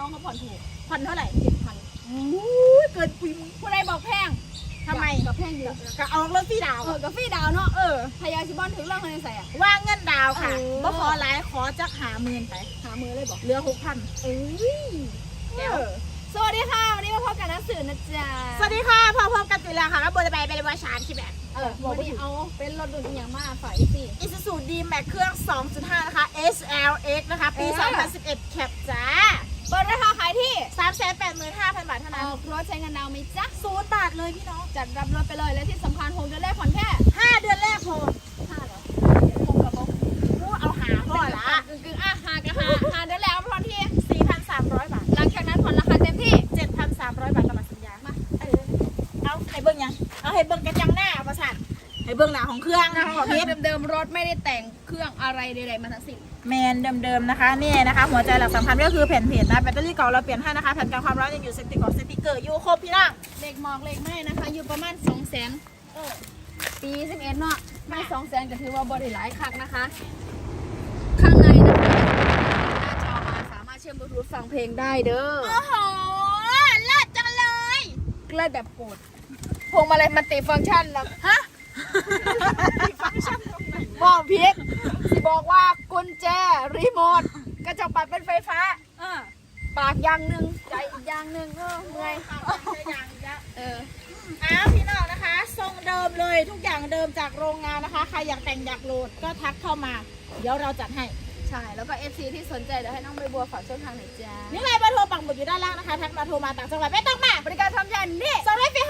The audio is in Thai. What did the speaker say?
น้องเขาผ่อนถูกผ่อนเท่าไหร่เจ็ดพันอู้ยเกิดปีผู้ใดบอกแพงทำไมกัแพงเยอะก็ออกรถพี่ดาวเออกับพี่ดาวเนาะเออพยาชิบอนถึงเรื่องอะไรใส่อะว่าเงินดาวค่ะบ่ขอหลายขอจักหาหมื่นไปหาหมื่นเลยบอกเหลือหกพันเอ้ยสวัสดีค่ะวันนี้มาพบกับนักสื่อนะจ๊ะสวัสดีค่ะพอพบกันตุล้วค่ะแล้วโบจะไปเป็นวาชานที่แบบเออวันนี้เอาเป็นรถดุนย่างมาฝ่ายสี่อิซูซูดีแม็กเครื่อง 2.5 นะคะ SLX นะคะ ปี 2011 แคปจ้า อนั้นอกรถใช้เงินดาวน์ไหมจ๊ะศูนย์บาทเลยพี่น้องจัดรับรถไปเลยและที่สำคัญหกเดือนแรกผ่อนแค่5เดือนแรกพอห้าเหรอหกกับหกพูดเอาหาพ่อละกึ่งกึ่งๆอะหากับหาหาเดือนแล้วผ่อนที่4,300บาทหลังจากนั้นผ่อนราคาเต็มที่7,300บาทตลอดสัญญามาเออเอาให้เบิ่งยังเอาให้เบิ่งกระจังหน้าประสาน ให้เบิ่งหน้าของเครื่องนะของพีชเดิมๆรถไม่ได้แต่งเครื่องอะไรใดๆมาทั้งสิ้นแมนเดิมๆนะคะนี่นะคะ หัวใจหลักสำคัญก็คือแผ่นเพจนะแบตเตอรี่เก่าเราเปลี่ยนให้นะคะแผ่นกันความร้อนยังอยู่สติกเกอร์สติกเกอร์อยู่ครบพี่น้องเลขหมอกเลขไม่นะคะ อยู่ประมาณ2 0 0 0 0นเออปี11เนาะไม่2 0 0 0 0ก็ถือว่าบริหลายคักนะคะ ข้างในนะคะหน้าจอมาสามารถเชื่อมบลูทูธฟังเพลงได้เด้อโอ้โหเลิศจังเลยเลิศแบบโกรธพวงมาลัยมันติฟังก์ชันแล้วฮะ บอกพีกสิบอกว่ากุญแจรีโมทกระจกปัดเป็นไฟฟ้า เออปากอย่างหนึ่งใจอีกอย่างหนึ่งเออเมื่อยอย่างเงี้ยเอออ้าวพี่น้องนะคะ ทรงเดิมเลยทุกอย่างเดิมจากโรงงานนะคะใครอยากแต่งอยากโหลดก็ทักเข้ามา เดี๋ยวเราจัดให้ ใช่ แล้วก็ FC ที่สนใจเดี๋ยวให้น้องใบบัวฝากช่องทางหน่อยจ้านี่เลยเบอร์โทรปักหมุดอยู่ด้านล่างนะคะ ทักมาโทรมาต่างจังหวัดไม่ต้องมาบริการทำยันนี่สองร้อยฟรีห้า